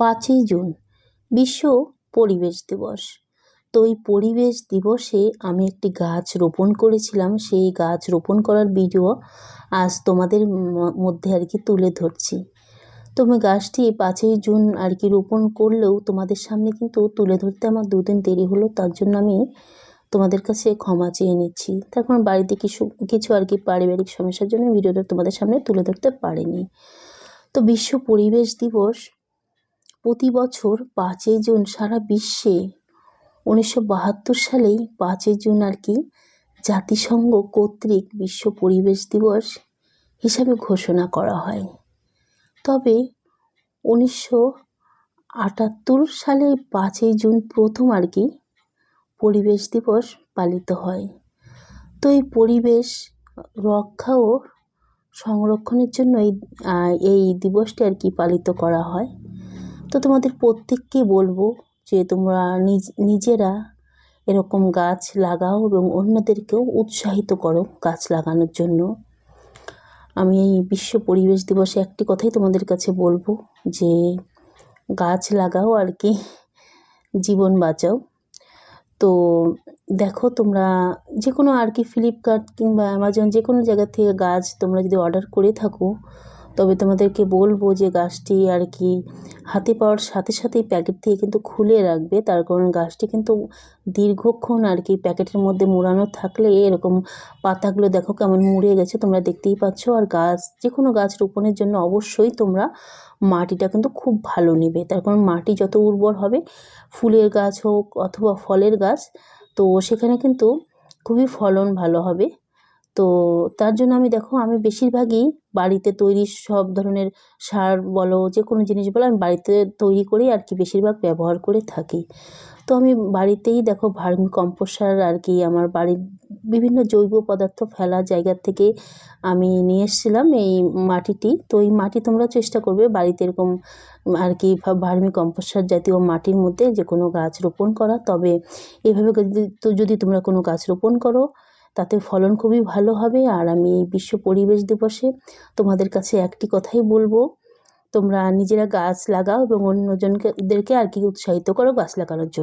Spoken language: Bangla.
পাঁচই জুন, বিশ্ব পরিবেশ দিবস। তো এই পরিবেশ দিবসে আমি একটি গাছ রোপণ করেছিলাম। সেই গাছ রোপণ করার ভিডিও আজ তোমাদের মধ্যে আর কি তুলে ধরছি। তো আমি গাছটি পাঁচই জুন আর কি রোপণ করলেও তোমাদের সামনে কিন্তু তুলে ধরতে আমার দুদিন দেরি হলো, তার জন্য আমি তোমাদের কাছে ক্ষমা চেয়ে নিচ্ছি। তার কারণ বাড়িতে কিছু কিছু আর কি পারিবারিক সমস্যার জন্য ভিডিওটা তোমাদের সামনে তুলে ধরতে পারিনি। তো বিশ্ব পরিবেশ দিবস প্রতি বছর পাঁচই জুন সারা বিশ্বে উনিশশো বাহাত্তর সালেই পাঁচই জুন আর কি জাতিসংঘ কর্তৃক বিশ্ব পরিবেশ দিবস হিসাবে ঘোষণা করা হয়। তবে উনিশশো আটাত্তর সালে পাঁচই জুন প্রথম আর কি পরিবেশ দিবস পালিত হয়। তো এই পরিবেশ রক্ষা ও সংরক্ষণের জন্য এই এই দিবসটি আর কি পালিত করা হয়। তো তোমাদের প্রত্যেককে বলব যে তোমরা নিজ, নিজেরা এরকম গাছ লাগাও এবং অন্যদেরকেও উৎসাহিত করো গাছ লাগানোর জন্য। আমি এই বিশ্ব পরিবেশ দিবসে একটি কথাই তোমাদের কাছে বলব যে গাছ লাগাও আর কি, জীবন বাঁচাও। তো দেখো তোমরা যে কোনো আর কি ফ্লিপকার্ট কিংবা অ্যামাজন যে কোনো জায়গা থেকে গাছ তোমরা যদি অর্ডার করে থাকো তবে তোমাদেরকে বলব যে গাছটি আর কি হাতে পাওয়ার সাথে সাথেই প্যাকেট থেকে কিন্তু খুলে রাখবে। তার কারণ গাছটি কিন্তু দীর্ঘক্ষণ আর কি প্যাকেটের মধ্যে মোড়ানো থাকলে এরকম পাতাগুলো দেখো কেমন মুড়ে গেছে, তোমরা দেখতেই পাচ্ছ। আর গাছ যে কোনো গাছ রোপণের জন্য অবশ্যই তোমরা মাটিটা কিন্তু খুব ভালো নেবে। তার কারণ মাটি যত উর্বর হবে, ফুলের গাছ হোক অথবা ফলের গাছ, তো সেখানে কিন্তু খুবই ফলন ভালো হবে। তো তার জন্য আমি দেখো, আমি বেশিরভাগই বাড়িতে তৈরি সব ধরনের সার বলো যে কোনো জিনিস বলো, আমি বাড়িতে তৈরি করেই আর কি বেশিরভাগ ব্যবহার করে থাকি। তো আমি বাড়িতেই দেখো ভার্মি কম্পোস্ট সার আর কি আমার বাড়ির বিভিন্ন জৈব পদার্থ ফেলা জায়গা থেকে আমি নিয়ে এসেছিলাম এই মাটিটি। তো এই মাটি তোমরা চেষ্টা করবে বাড়িতে এরকম আর কি ভার্মি কম্পোস্ট সার জাতীয় মাটির মধ্যে যে কোনো গাছ রোপণ করা। তবে এভাবে যদি তোমরা কোনো গাছ রোপণ করো তাতে ফলন খুবই ভালো হবে। আর আমি এই বিশ্ব পরিবেশ দিবসে তোমাদের কাছে একটি কথাই বলব। তোমরা নিজেরা গাছ লাগাও এবং অন্যজনকে ওদেরকে আর কি উৎসাহিত করো গাছ লাগানোর জন্য।